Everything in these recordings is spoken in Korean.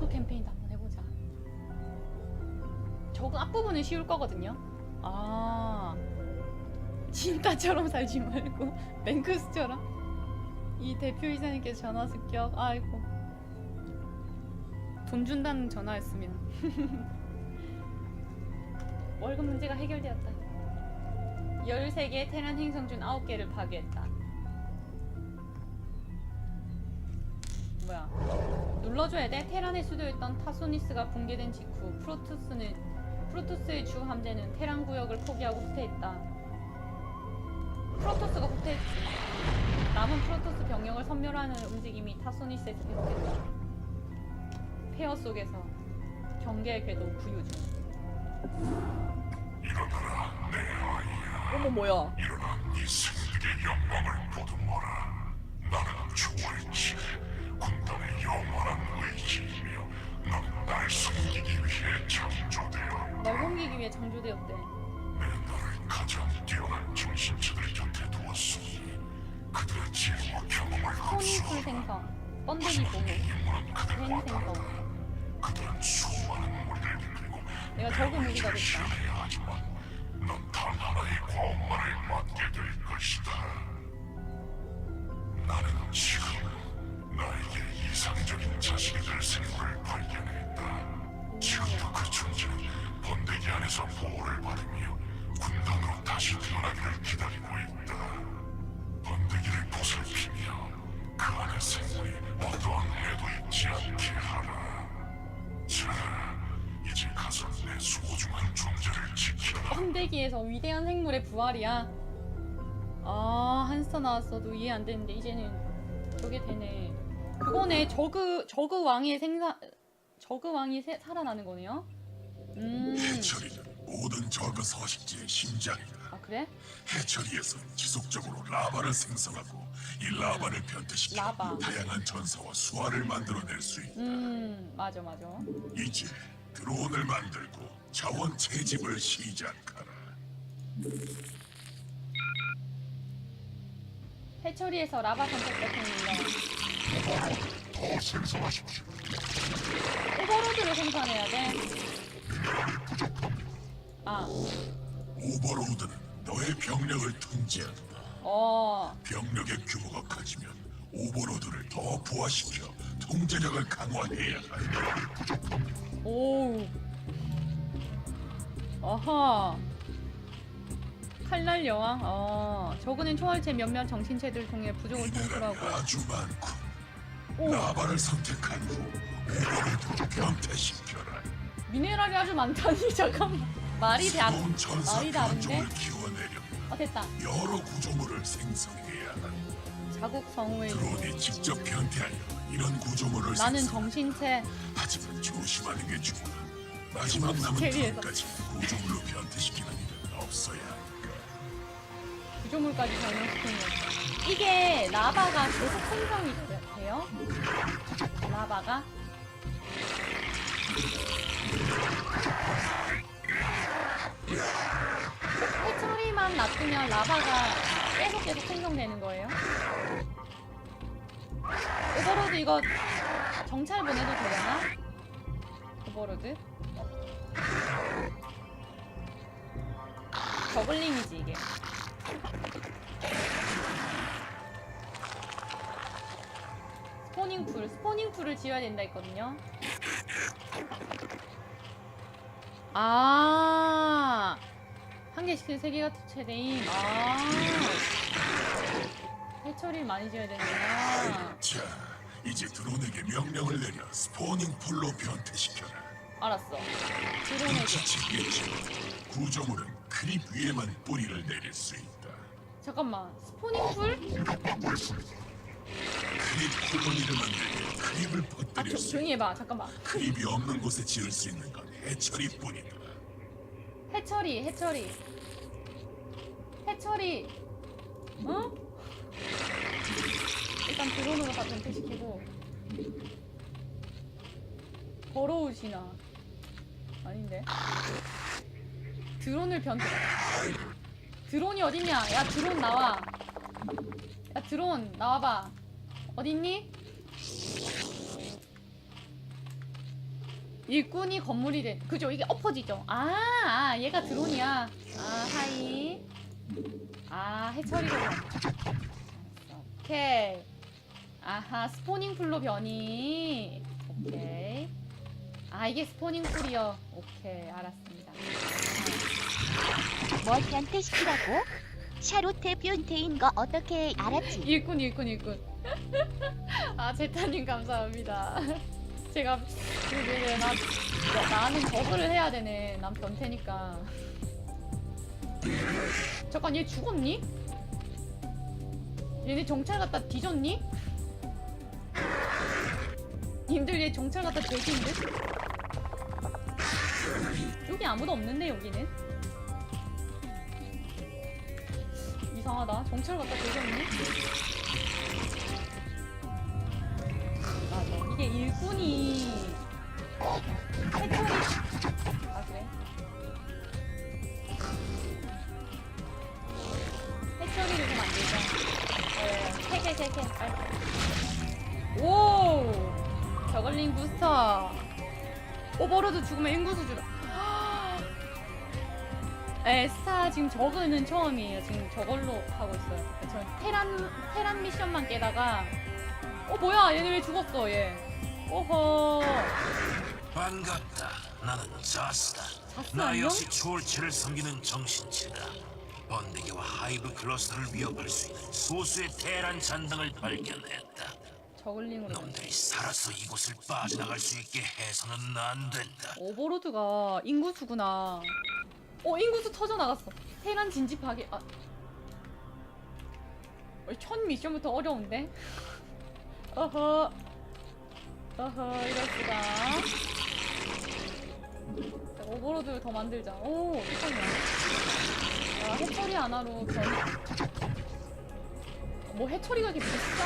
저그 캠페인도 한번 해보자. 저그 앞부분은 쉬울 거거든요. 아 진짜처럼 살지 말고 뱅크스처럼? 이 대표 이사님께서 전화 습격. 아이고. 돈 준다는 전화였으면. 월급 문제가 해결되었다. 13개 테란 행성 중 9개를 파괴했다. 뭐야 눌러줘야 돼? 테란의 수도였던 타소니스가 붕괴된 직후 프로토스는 프로토스의 주 함대는 테란 구역을 포기하고 후퇴했다 프로토스가 후퇴했지 남은 프로토스 병력을 섬멸하는 움직임이 타소니스에서 계속됐다 폐허 속에서 경계의 궤도 구유 중 어머 뭐야? 일어나 네 승리의 영광을 보듬어라. 나는 초월치 군단의 영원한 의지이며 너는 날 숨기기 위해 창조되어 날 옮기기 위해 창조되었대 내 너를 가장 뛰어난 정신체들 곁에 두었으니 그들의 지혜와 경험을 토니풀 흡수하라. 생성 번데기 보호 인물은 그들과 벤 생성 다르다. 그들은 수많은 무리를 이끌고 내가 적은 무리가 됐다 실해야 하지만 넌 단 하나의 과업만을 맡게 될 것이다. 나는 지금 나에게 이상적인 자식이 될 생물을 발견했다. 지금도 그 존재는 번데기 안에서 보호를 받으며 군단으로 다시 태어나기를 기다리고 있다. 번데기를 보살피며 그 안의 생물이 어떠한 해도 있지 않게 하라. 자, 이제 가서 내 소중한 존재를 지켜라. 번데기에서 위대한 생물의 부활이야 아 한스터 나왔어도 이해 안 되는데 이제는 저게 되네 그거네 저그 저그 왕의 생사 저그 왕이 세- 살아나는 거네요 음아 해처리는 모든 저그 서식지의 심장이다. 아, 그래 해처리에서 지속적으로 라바를 생성하고 이 라바를 변태시켜 라바. 다양한 전사와 수화를 만들어낼 수 있다. 음 맞아 맞아 이제 드론을 만들고 자원 채집을 시작하라. 해처리에서 라바 선택 더 생성하십시오. 오버로드를 생산해야 돼. 아, 오버로드는 너의 병력을 통제한다. 어, 병력의 규모가 커지면 오버로드를 더 부화시켜 통제력을 강화해야 한다. 부족합니다. 오, 어허. 칼날 여왕, 어, 저그는 초월체 몇몇 정신체들을 통해 부족을 통솔하고, 아주 많고 오, 라바를 선택한 후 오버로드로 변태시켜라. 미네랄이 아주 많다니, 잠깐만. 말이 다, 새로운 말이 다른데? 변종을 키워내려 어, 됐다. 여러 구조물을 생성해야 한다. 자국 성우의 드론이 직접 변태하여 이런 구조물을 나는 생성. 정신체, 하지만 조심하는 게 좋아. 마지막 남은 캐리에서. 드론까지 구조물로 변태시키는 일은 없어야 하니까. 구조물까지 변형시키는 거. 이게 라바가 계속 생성이 돼- 돼요? 라바가? 해처리만 놔두면 라바가 계속 계속 생성되는 거예요? 오버로드 이거 정찰 보내도 되려나? 오버로드? 저글링이지 이게 스포닝 풀, 스포닝 풀을 지어야 된다 했거든요. 아, 한 개씩 세 개가 최대인. 아, 해처리를 많이 지어야 되는구나. 자, 이제 드론에게 명령을 내려 스포닝 풀로 변태시켜라. 알았어. 드론에게. 구조물은 크립 위에만 뿌리를 내릴 수 있다. 잠깐만, 스포닝 풀? 만들고 크립을 아, 수 조용히 해봐. 잠깐만. 크립이 없는 곳에 지을 수 있는 건 해처리뿐이다. 해처리, 해처리. 해처리. 어? 일단 드론으로 다 변태시키고. 버러우시나. 아닌데. 드론을 변태. 드론이 어딨냐? 야, 드론 나와. 야, 드론 나와봐. 어딨니? 일꾼이 건물이 된 그죠? 이게 엎어지죠. 아, 아 얘가 드론이야. 아 하이. 아 해처리로 오케이. 아하 스포닝 풀로 변이. 오케이. 아 이게 스포닝 풀이요. 오케이 알았습니다. 뭘 변태시키라고? 샤로테 변태인 거 어떻게 알았지? 일꾼 일꾼 일꾼 아 제타님 감사합니다 제가 그러게 나, 나 나는 저거를 해야 되네 난 변태니까 잠깐 얘 죽었니? 얘네 정찰 갔다 뒤졌니? 님들 얘 정찰 갔다 뒤진데? 여기 아무도 없는데 여기는 이상하다 정찰 갔다 뒤졌니? 일꾼이 해처리 아 그래? 해처리를 좀 만들자. 네, 세개 세 개. 빨리. 오 저글링 부스터. 오버로드 죽으면 인구수 줄어. 에 스타 지금 저그는 처음이에요. 지금 저걸로 하고 있어요. 저 테란 테란 미션만 깨다가 어 뭐야 얘네 왜 죽었어 얘 오호 반갑다. 나는 자스다. 자스 나 안녕? 역시 초월체를 섬기는 정신체다. 번데기와 하이브 클러스터를 위협할 수 있는 소수의 테란 잔당을 발견했다. 저글링으로 놈들이 살아서 이곳을 빠져나갈 수 있게 해서는 안 된다. 오버로드가 인구수구나 어 인구수 터져 나갔어 테란 진집하기 아 어, 첫 미션부터 어려운데 어허 어허 이럴수가. 자, 오버로드를 더 만들자. 오 세상에 아 해처리 하나로 변... 뭐 해처리가 이렇게 비싸?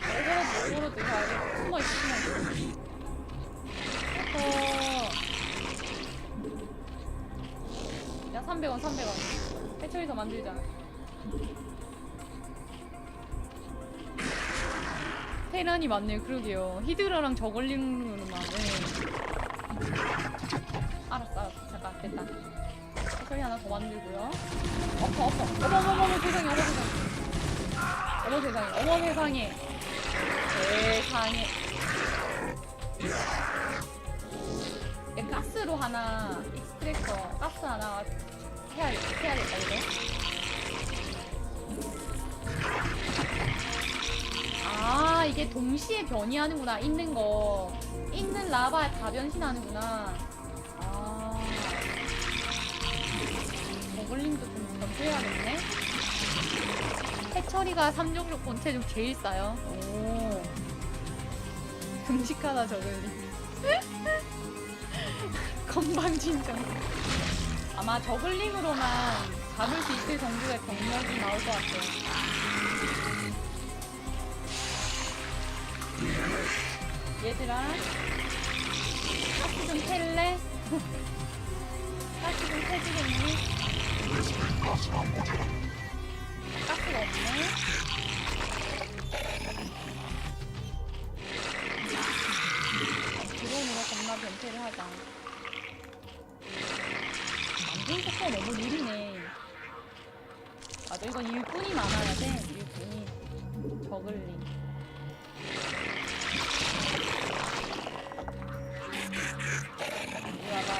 오버로드 오버로드 자 여기 숨어있어 숨어있어. 야 300원 300원. 해처리 더 만들자 테란이 많네요 그러게요. 히드라랑 저걸링으로만 네. 알았어 알았어. 잠깐 됐다. 해처리 하나 더 만들고요. 엎어 엎어. 어머 어머 어머 세상에 어머 세상에. 어머 세상에. 어머 세상에. 세상에. 얘 가스로 하나 익스트랙터 가스 하나 해야겠다 해야겠다 이거 아 이게 동시에 변이하는구나. 있는 거. 있는 라바에 다 변신하는구나. 아. 저글링도 좀 변태해야겠네. 해처리가 3종족 본체 중 제일 싸요. 오. 듬직하다 저글링. 건방진정. 아마 저글링으로만 잡을 수 있을 정도의 병력이 나올 것 같아요 얘들아 가스 좀 캘래? 가스 좀 캐주겠니? 가스가 없네. 드론으로 겁나 변태를 하자 만든 속도가 너무 느리네. 맞아 이건 일꾼이 많아야 돼. 일꾼이 저글링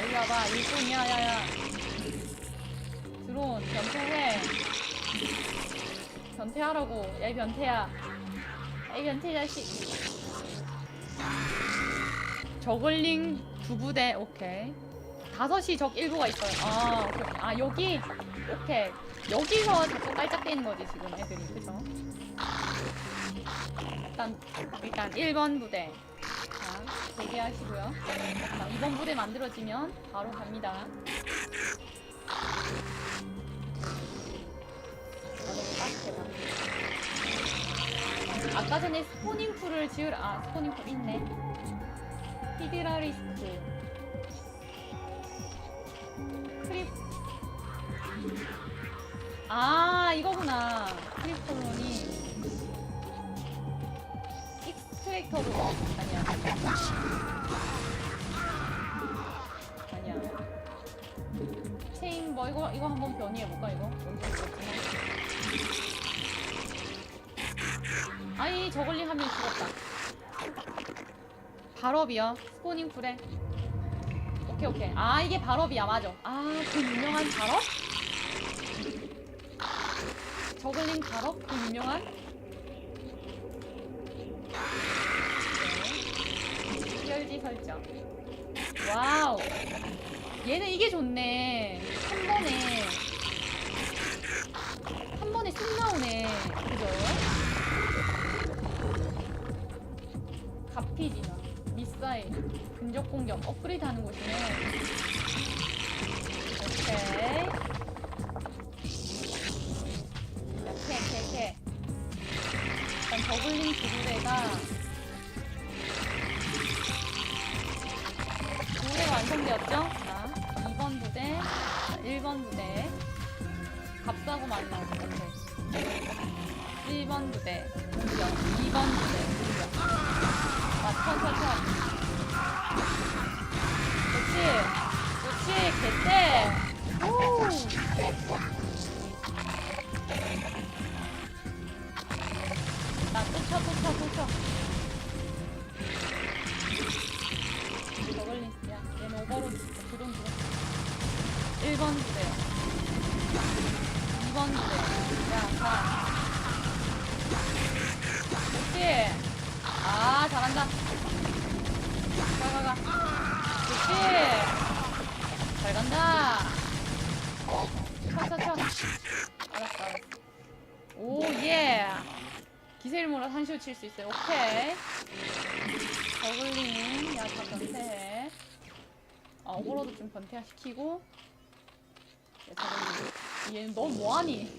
이리 와봐. 일꾼이야 야 야. 드론 변태해. 변태하라고. 야 이 변태야. 야 이 변태 자식. 저글링 두 부대 오케이. 다섯이 적 일부가 있어요. 아 오케이. 아 여기? 오케이. 여기서 자꾸 깔짝대는 거지 지금 애들이. 그죠? 일단 일단 1번 부대. 자 대기하시고요. 자 2번 부대 만들어지면 바로 갑니다. 아까 전에 스포닝 풀을 지을 아 스포닝 풀 있네. 히드라리스트. 크립. 아 이거구나. 크립 콜론이 스트랙 캐릭터로 아니야. 아니야. 체인버 이거 이거 한번 변이해 볼까 이거? 아니 저걸링 하면 죽었다. 발업이요. 스포닝 풀에. 오케이 오케이. 아 이게 발업이야 맞아. 아그 유명한 발업? 저글링 발업? 그 유명한? 네. 열지 설정. 와우. 얘는 이게 좋네. 한 번에 한 번에 쑥 나오네. 그죠? 가피지나 미사일 근접 공격 업그레이드 하는 곳이네. 오케이. 자, 캐, 캐, 캐. 일단 저글링 두 부대가 오 몰아 한시호 칠수 있어요. 오케이. 저글링, 야, 다 변태해. 아, 오버로드 좀 변태화 시키고. 야, 저글링. 얘는 너 뭐하니?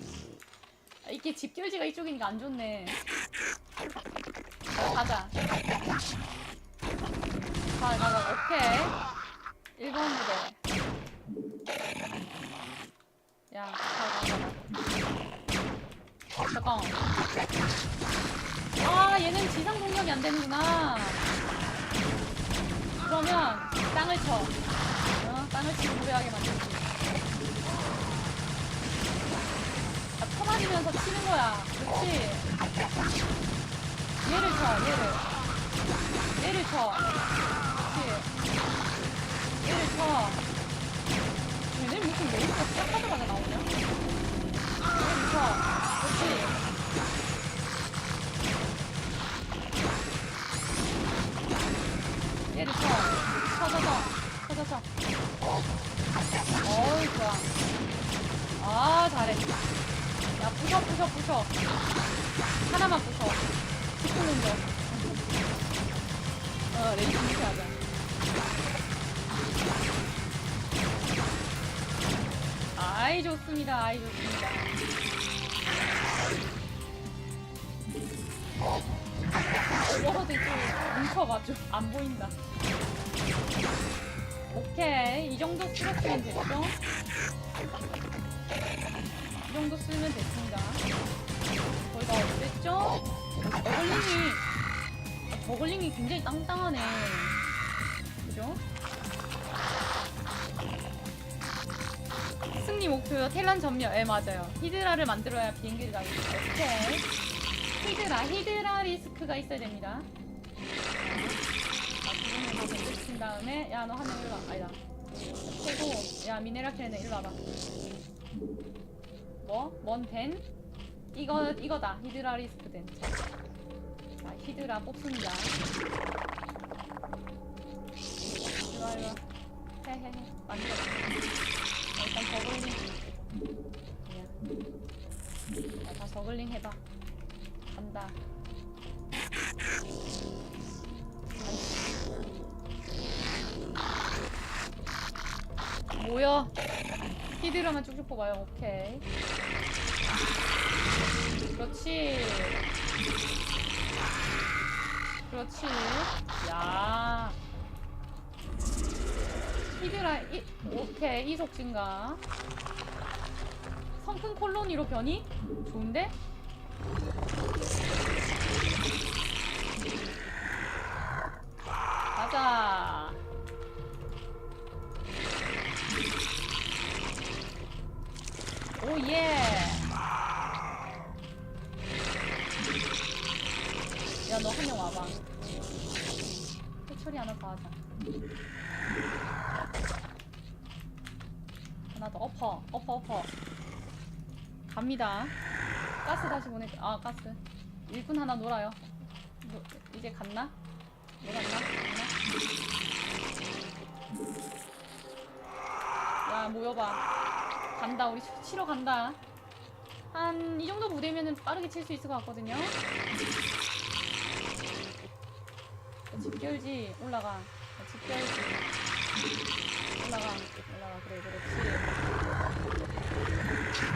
아, 이게 집결지가 이쪽이니까 안 좋네. 자, 가자. 가, 가, 가. 오케이. 1번 부대. 야, 가, 가, 가. 가. 잠깐. 아 얘는 지상 공격이 안 되는구나. 그러면 땅을 쳐. 어? 땅을 치고 무례하게 만들지. 아, 쳐맞으면서 치는 거야. 그렇지? 얘를 쳐 얘를. 얘를 쳐. 그렇지? 얘를 쳐. 얘네 무슨 레이스가 시작하자마자 나오냐? 얘를 쳐. 그렇지 얘를 쳐. 쳐, 쳐, 쳐. 쳐, 쳐, 쳐. 어이, 좋아. 아, 잘해. 야, 부셔, 부셔, 부셔. 하나만 부셔. 집중 공격. 어, 레이스 하자. 아이, 좋습니다. 아이, 좋습니다. 오버로드 이쪽에 뭉쳐가지고 안 보인다. 오케이. 이 정도 쓰러뜨리면 됐죠? 이 정도 쓰면 됐습니다. 저희가 어땠죠? 저글링이, 아, 저글링이 굉장히 땅땅하네. 그죠? 승리 목표요. 테란 점령. 예, 맞아요. 히드라를 만들어야 비행기를 있어요. 오케이. 히드라, 히드라 리스크가 있어야 됩니다. 다친 다음에, 야, 너 한 명 일로 와. 아니다. 최고. 야, 미네랄 캐는 일로 와봐. 뭐? 뭔 벤? 이거, 이거다. 히드라 리스크 된. 자, 자, 히드라 뽑습니다. 일로 와, 일로 와. 해, 해, 해. 만들어. 자, 일단. 그냥. 자, 다 저글링 해봐. 간다. 뭐야? 히드라만 쭉쭉 뽑아요. 오케이. 그렇지. 그렇지. 야. 히드라 이, 오케이 이속 증가. 성큰 콜로니로 변이? 좋은데? 가자. 오 예. 야 너 한 명 와봐. 해처리 하나 더 하자. 하나 더 엎어 엎어 엎어. 갑니다. 가스 다시 보내. 아, 가스. 일꾼 하나 놀아요. 노, 이제 갔나? 놀았나? 갔나? 야, 모여봐. 간다. 우리 치- 치러 간다. 한 이 정도 무대면은 빠르게 칠 수 있을 것 같거든요. 집결지 올라가. 집결지 올라가. 올라가. 그래, 그렇지.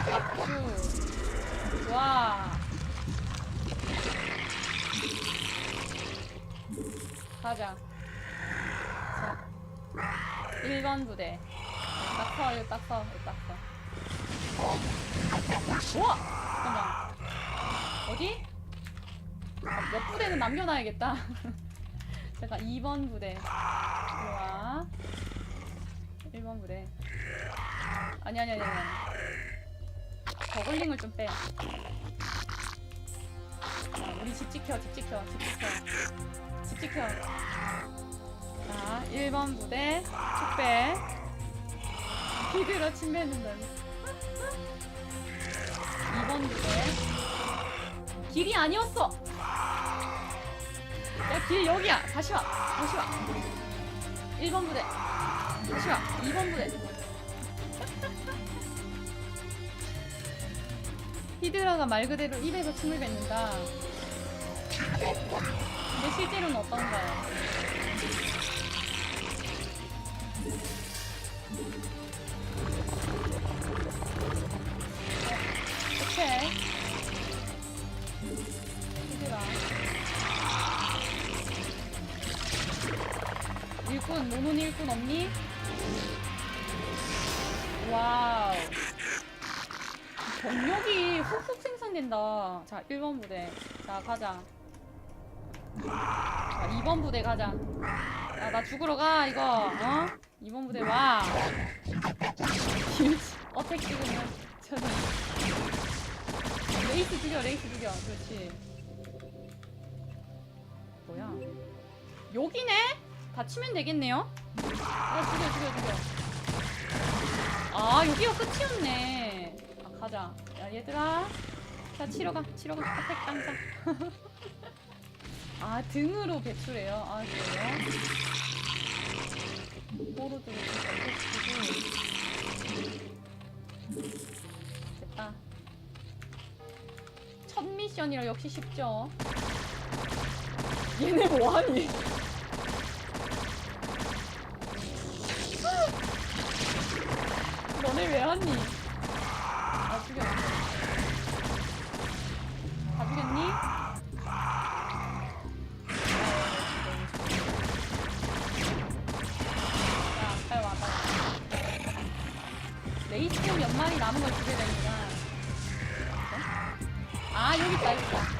박수. 좋아. 가자. 자. 1번 부대. 딱 서, 이거 딱 서, 이거 딱 서. 우와! 잠깐만. 어디? 아, 몇 부대는 남겨놔야겠다. 잠깐, 2번 부대. 좋아. 1번 부대. 아니, 아니, 아니, 아니. 저글링을 좀 빼. 자, 우리 집 지켜, 집 지켜, 집 지켜. 집 지켜. 자, 1번 부대, 축배. 비드로 침뱉는다니. 2번 부대. 길이 아니었어! 야, 길 여기야! 다시 와! 다시 와! 1번 부대. 다시 와! 2번 부대. 히드라가 말 그대로 입에서 침을 뱉는다. 근데 실제로는 어떤가요? 오케이. 히드라. 일꾼, 노는 일꾼 없니? 와우. 병력이 훅훅 생산된다. 자, 1번 부대. 자, 가자. 자, 2번 부대 가자. 야, 나 죽으러 가, 이거. 어? 2번 부대 와. 어택 찍으면 저는. 레이스 죽여, 레이스 죽여. 그렇지. 뭐야? 여기네? 다 치면 되겠네요? 아, 죽여, 죽여, 죽여. 아, 여기가 끝이었네. 아, 가자. 야, 얘들아. 자, 치러 가, 치러 가. 어택 당자. 아, 등으로 배출해요. 아, 그래요? 포로드를 좀 됐다. 첫 미션이라 역시 쉽죠. 얘네 뭐하니? 너네 왜 왔니? 남은 걸 죽여야 되니까. 어? 아, 여기 있다, 여기 있다.